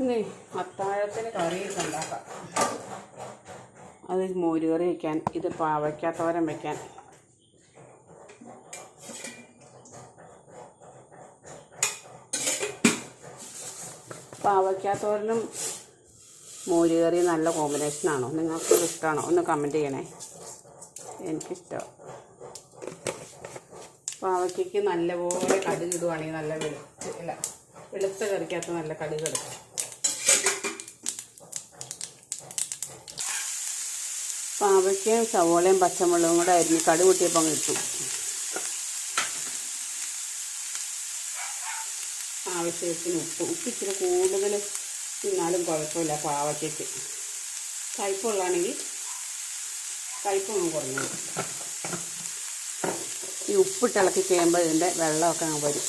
ഇനി അത്താഴത്തിന് കറി ഉണ്ടാക്കാം. അത് മോര് കറി വയ്ക്കാൻ ഇത് പാവയ്ക്കാത്തവരം വയ്ക്കാൻ പാവയ്ക്കാത്തോരനും മോര് കറി നല്ല കോമ്പിനേഷൻ ആണോ? നിങ്ങൾക്ക് ഇഷ്ടമാണോ ഒന്ന് കമന്റ് ചെയ്യണേ. എനിക്കിഷ്ടമാണ് പാവയ്ക്കയ്ക്ക് നല്ലപോലെ കടുക് ഇടുവാണെങ്കിൽ നല്ല വെളുത്ത് അല്ല വെളുത്ത കറിക്കകത്ത് നല്ല കടുക് എടുക്കും പാവയ്ക്കയും സവോളയും പച്ചമുളകും കൂടെ അരിഞ്ഞ് കടു കൂട്ടിയപ്പോൾ കിട്ടും ആവശ്യത്തിന് ഉപ്പ്. ഉപ്പ് ഇച്ചിരി കൂടുതൽ തിന്നാലും കുഴപ്പമില്ല പാവയ്ക്കയ്ക്ക്. കയ്പുള്ളതാണെങ്കിൽ കയ്പൊന്നും കുറഞ്ഞു ഈ ഉപ്പിട്ട് ഇളക്കി കഴിയുമ്പോൾ ഇതിന്റെ വെള്ളമൊക്കെ അങ്ങ് വരും.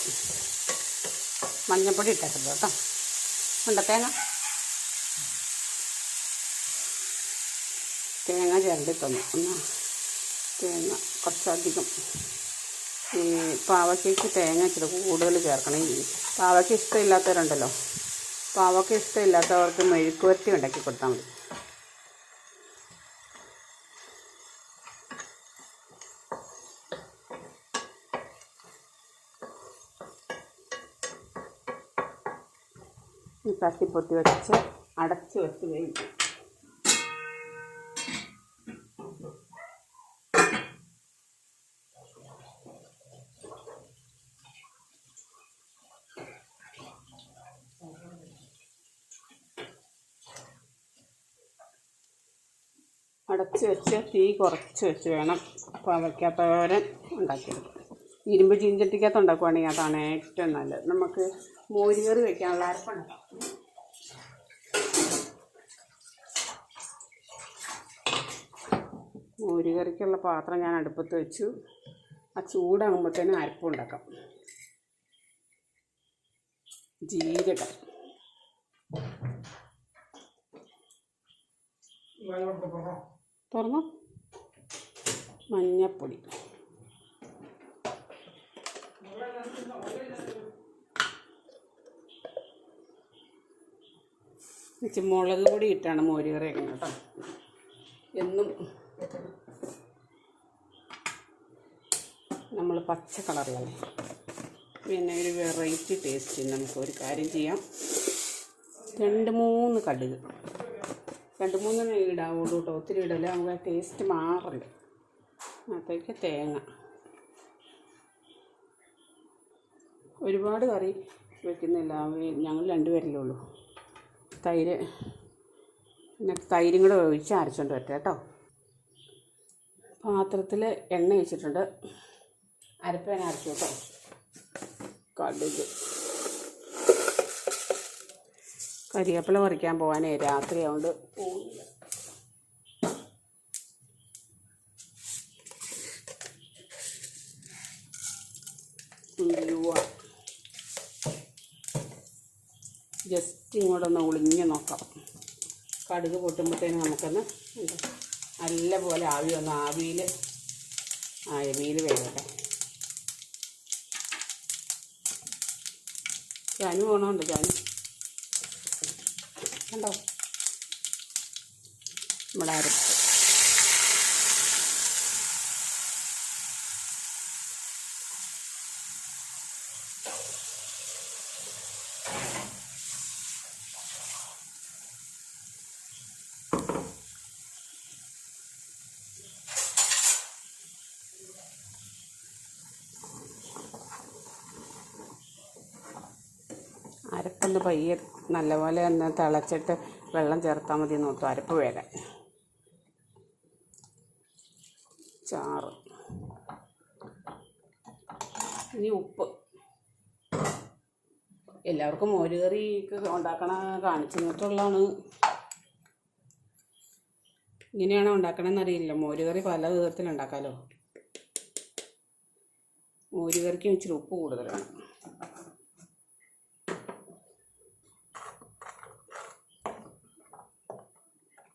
മഞ്ഞൾപ്പൊടി ഇട്ടേക്കുന്നത് കേട്ടോ. ഉണ്ട തേങ്ങ ചിരണ്ടിത്തന്നു ചിരണ്ടി തന്നു ഒന്ന് തേങ്ങ കുറച്ചധികം. ഈ പാവയ്ക്കയ്ക്ക് തേങ്ങ ഇച്ചിരി കൂടുതൽ ചേർക്കണം. ഈ പാവയ്ക്ക് ഇഷ്ടമില്ലാത്തവരുണ്ടല്ലോ. പാവയ്ക്ക് ഇഷ്ടമില്ലാത്തവർക്ക് മെഴുക്കുവരട്ടി ഉണ്ടാക്കി കൊടുത്താൽ മതി. ഈ തട്ടിപ്പൊത്തി വെച്ച് അടച്ച് വെച്ച് വേവിക്കും. അടച്ച് വെച്ച് തീ കുറച്ച് വെച്ച് വേണം. പാവയ്ക്കാത്തോരൻ ഉണ്ടാക്കിയെടുക്കാൻ ഇരുമ്പ് ചീഞ്ചട്ടിക്കകത്ത് ഉണ്ടാക്കുവാണെങ്കിൽ അതാണ് ഏറ്റവും നല്ലത്. നമുക്ക് മോര് കറി വെക്കാനുള്ള അരപ്പണ മോര് കറിക്കുള്ള പാത്രം ഞാൻ അടുപ്പത്ത് വെച്ചു. ആ ചൂടാകുമ്പോഴത്തേനും അരപ്പുണ്ടാക്കാം ജീരകം. തുറന്നു? മഞ്ഞപ്പൊടി. ഇച്ചി മുളക് പൊടി ഇട്ടാണ് മോര് കറി കേട്ടോ. എന്നും നമ്മൾ പച്ച കളറിലല്ലേ? പിന്നെ ഒരു വെറൈറ്റി ടേസ്റ്റ് നമുക്ക് ഒരു കാര്യം ചെയ്യാം. രണ്ട് മൂന്ന് കടുക്. രണ്ട് മൂന്നെണ്ണം ഇടാവുള്ളൂ കേട്ടോ ഒത്തിരി ഇടല്ലേ? നമുക്ക് ടേസ്റ്റ് മാറില്ല അകത്തേക്ക് തേങ്ങ. ഒരുപാട് കറി വെക്കുന്നില്ല. ഞങ്ങൾ രണ്ടുപേരല്ലേ ഉള്ളൂ. തൈര് പിന്നെ തൈരും കൂടെ ഒഴിച്ച് അരച്ചോണ്ട് വരട്ടെ കേട്ടോ. പാത്രത്തിൽ എണ്ണ വെച്ചിട്ടുണ്ട് അരപ്പേന അരച്ചു കേട്ടോ. കടുക്. കരിവേപ്പില പറിക്കാൻ പോകാനേ രാത്രി ആവുകൊണ്ട് പോകുന്നില്ല ഉലുവ ജസ്റ്റ് ഇങ്ങോട്ടൊന്ന് ഒളിഞ്ഞ് നോക്കാം. കടുക് പൊട്ടുമ്പോഴത്തേന് നമുക്കൊന്ന്. നല്ല പോലെ ആവി വന്ന് ആവിയിൽ ആവിയിൽ വേകട്ടെ ചാനു പോകണമുണ്ട് ജാനു കണ്ടോ? നമ്മുടെ അരപ്പൊന്ന് പയ്യെ നല്ലപോലെ ഒന്ന് തിളച്ചിട്ട് വെള്ളം ചേർത്താൽ മതി നോക്കും അരപ്പ് വേകാൻ ചാറ്. ഇനി ഉപ്പ്. എല്ലാവർക്കും മോര് കറി ഉണ്ടാക്കണ കാണിച്ചു തന്നിട്ടുള്ളതാണ് ഇങ്ങനെയാണോ ഉണ്ടാക്കണമെന്ന് അറിയില്ല. മോര് കറി പല വിധത്തിൽ ഉണ്ടാക്കാമല്ലോ മോര് കറിക്ക് ഇച്ചിരി ഉപ്പ് കൂടുതലാണ്.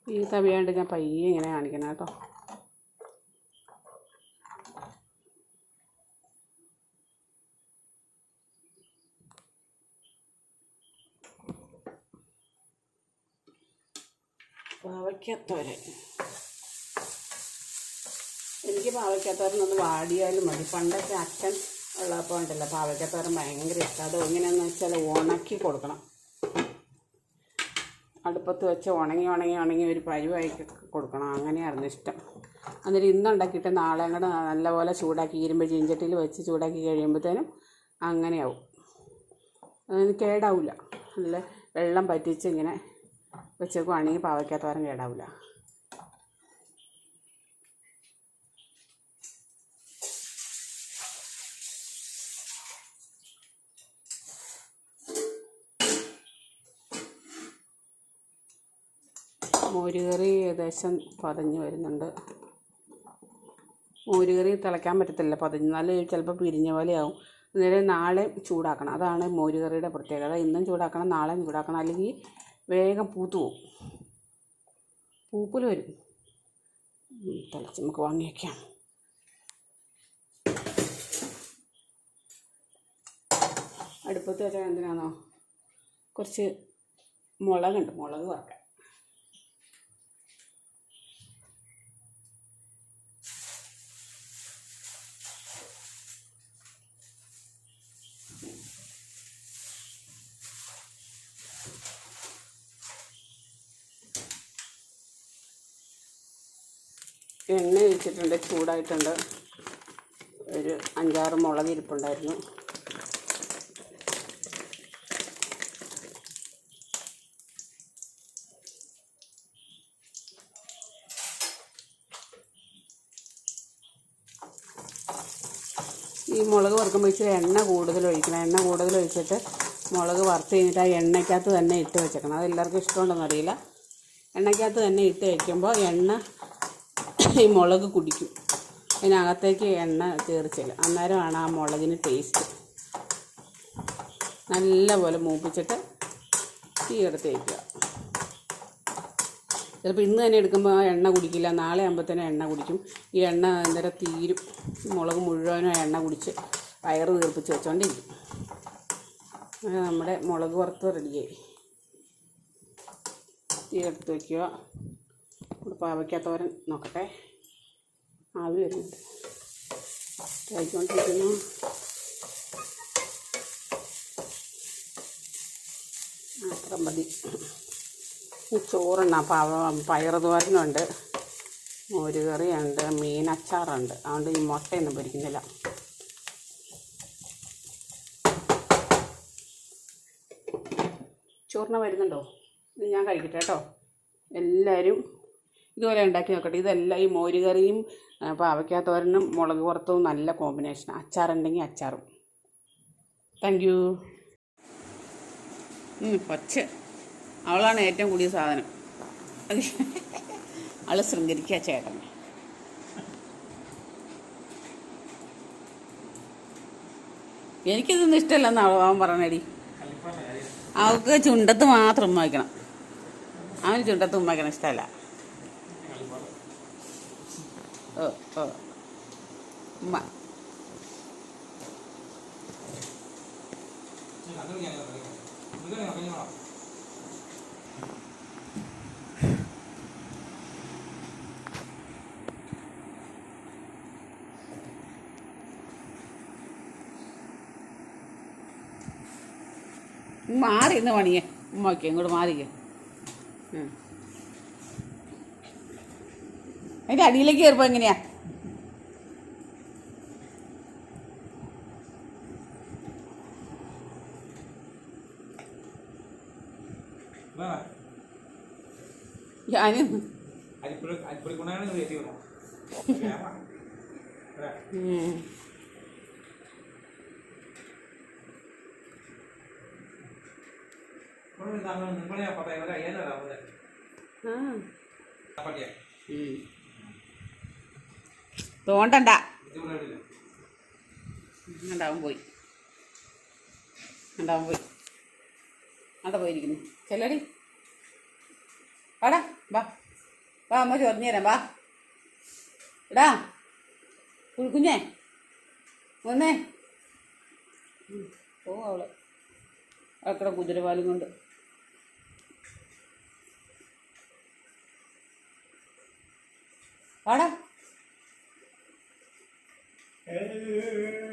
ഈ തവിയാണ്ട് ഞാൻ പയ്യെ ഇങ്ങനെ കാണിക്കണം കേട്ടോ. പാവയ്ക്കത്തോരൻ എനിക്ക് പാവയ്ക്കത്തോരൻ ഒന്ന് വാടിയാലും മതി. പണ്ടൊക്കെ അച്ഛൻ ഉള്ളപ്പോൾ ഉണ്ടല്ലോ പാവയ്ക്കത്തോരൻ ഭയങ്കര ഇഷ്ടം. അത് എങ്ങനെയാണെന്ന് വെച്ചാൽ ഉണക്കി കൊടുക്കണം. അടുപ്പത്ത് വെച്ച് ഉണങ്ങി ഉണങ്ങി ഉണങ്ങി ഒരു പരുവായി കൊടുക്കണം. അങ്ങനെയായിരുന്നു ഇഷ്ടം. എന്നിട്ട് ഇന്നുണ്ടാക്കിയിട്ട് നാളെ കൂടെ നല്ലപോലെ ചൂടാക്കി ഇരുമ്പ് ചീഞ്ചട്ടിയിൽ വെച്ച് ചൂടാക്കി കഴിയുമ്പോഴത്തേനും അങ്ങനെയാവും. അതിന് കേടാവില്ല നല്ല വെള്ളം പറ്റിച്ച് ഇങ്ങനെ വെച്ചേക്കുവാണെങ്കിൽ പാവയ്ക്കാത്തവരം കേടാവില്ല മോരുകറി ഏകദേശം പതഞ്ഞ് വരുന്നുണ്ട്. മോരുകറി തിളയ്ക്കാൻ പറ്റത്തില്ല. പതിഞ്ഞാൽ ചിലപ്പോൾ പിരിഞ്ഞ പോലെയാവും. അന്നേരം നാളെ ചൂടാക്കണം. അതാണ് മോരുകറിയുടെ പ്രത്യേകത. ഇന്നും ചൂടാക്കണം നാളെ ചൂടാക്കണം. അല്ലെങ്കിൽ വേഗം പൂത്തു പോകും പൂപ്പൽ വരും. തിളച്ച് നമുക്ക് വാങ്ങി വയ്ക്കാം അടുപ്പത്ത് വെച്ചാൽ എന്തിനാണോ കുറച്ച് മുളകുണ്ട്. മുളക് വറക്കാൻ എണ്ണ ഒഴിച്ചിട്ടുണ്ട് ചൂടായിട്ടുണ്ട്. ഒരു അഞ്ചാറ് മുളക് ഇരിപ്പുണ്ടായിരുന്നു. ഈ മുളക് വറുക്കുമ്പോൾ ഇച്ചിരി എണ്ണ കൂടുതൽ ഒഴിക്കണം. എണ്ണ കൂടുതൽ ഒഴിച്ചിട്ട് മുളക് വറുത്ത് കഴിഞ്ഞിട്ട് ആ എണ്ണയ്ക്കകത്ത് തന്നെ ഇട്ട് വെച്ചേക്കണം. അത് എല്ലാവർക്കും ഇഷ്ടമുണ്ടെന്നറിയില്ല എണ്ണയ്ക്കകത്ത് തന്നെ ഇട്ട് വയ്ക്കുമ്പോൾ എണ്ണ ഈ മുളക് കുടിക്കും. അതിനകത്തേക്ക് എണ്ണ ചേർച്ചില്ല അന്നേരമാണ് ആ മുളകിന് ടേസ്റ്റ് നല്ലപോലെ മൂപ്പിച്ചിട്ട് തീ എടുത്ത് വയ്ക്കുക ചിലപ്പോൾ ഇന്ന് തന്നെ എടുക്കുമ്പോൾ എണ്ണ കുടിക്കില്ല. നാളെ ആകുമ്പോഴത്തേനും എണ്ണ കുടിക്കും. ഈ എണ്ണ അന്നേരം തീരും. മുളക് മുഴുവനും എണ്ണ കുടിച്ച് വയറ് തീർപ്പിച്ച് വെച്ചോണ്ടിരിക്കും. അങ്ങനെ നമ്മുടെ മുളക് വറുത്ത് റെഡിയായി. തീ എടുത്ത് വയ്ക്കുക പാവയ്ക്കാത്തോരൻ നോക്കട്ടെ. ആവി വരുന്നുണ്ട്. കഴിച്ചുകൊണ്ടിരിക്കുന്നു അത്ര മതി. ഈ ചോറുണ്ട് പാവ പയറ് തോരനുണ്ട് മോര് കറിയുണ്ട് മീൻ അച്ചാറുണ്ട്. അതുകൊണ്ട് ഈ മുട്ടയൊന്നും പൊരിക്കുന്നില്ല. ചോറിന് വരുന്നുണ്ടോ? ഇത് ഞാൻ കഴിക്കട്ടെ കേട്ടോ. എല്ലാവരും ഇതുപോലെ ഉണ്ടാക്കി നോക്കട്ടെ. ഇതെല്ലാം ഈ മോരുകറിയും പാവയ്ക്കാത്തോരനും മുളക് പുറത്തും നല്ല കോമ്പിനേഷൻ അച്ചാറുണ്ടെങ്കിൽ അച്ചാറും. താങ്ക് യു പച്ച അവളാണ് ഏറ്റവും കൂടിയ സാധനം. അവൾ ശൃംഗരിക്കുക ചേട്ടൻ. എനിക്കിതൊന്നും ഇഷ്ടമല്ലെന്ന് അവൻ പറഞ്ഞടി. അവൾക്ക് ചുണ്ടത്ത് മാത്രം ഉമ്മ വയ്ക്കണം അവന് ചുണ്ടത്ത് ഉമ്മ വയ്ക്കണം ഇഷ്ടമല്ല. ഓ ഓ ഉമ്മ മാറി ഇന്ന് പണിയേ. ഉമ്മ വയ്ക്കുക ഇങ്ങോട്ട് മാറിക്കേ അതിന്റെ അടിയിലേക്ക് കയറുമ്പോൾ എങ്ങനെയാ? ഞാനും അരിപ്പൊടി അരിപ്പൊടി കൊണ്ടാണ് കയറ്റി വിടാം ഉം. നിങ്ങളെ പത്തേ ഒരു അയ്യായിരം തരാം ആ. ഉം. തോണ്ടണ്ട. ഉണ്ടാവും പോയി. ഉണ്ടാവും പോയി. അവിടെ പോയിരിക്കുന്നു. ചെല്ലടി. വാടാ വാ. വാ അമ്മ ചൊറിഞ്ഞു തരാം വാ. എടാ കുഴിക്കുഞ്ഞേ വന്നേ. ഉം, പോ അവൾ. അക്കടെ കുതിരപാലും കൊണ്ട്. വാടാ. Hey.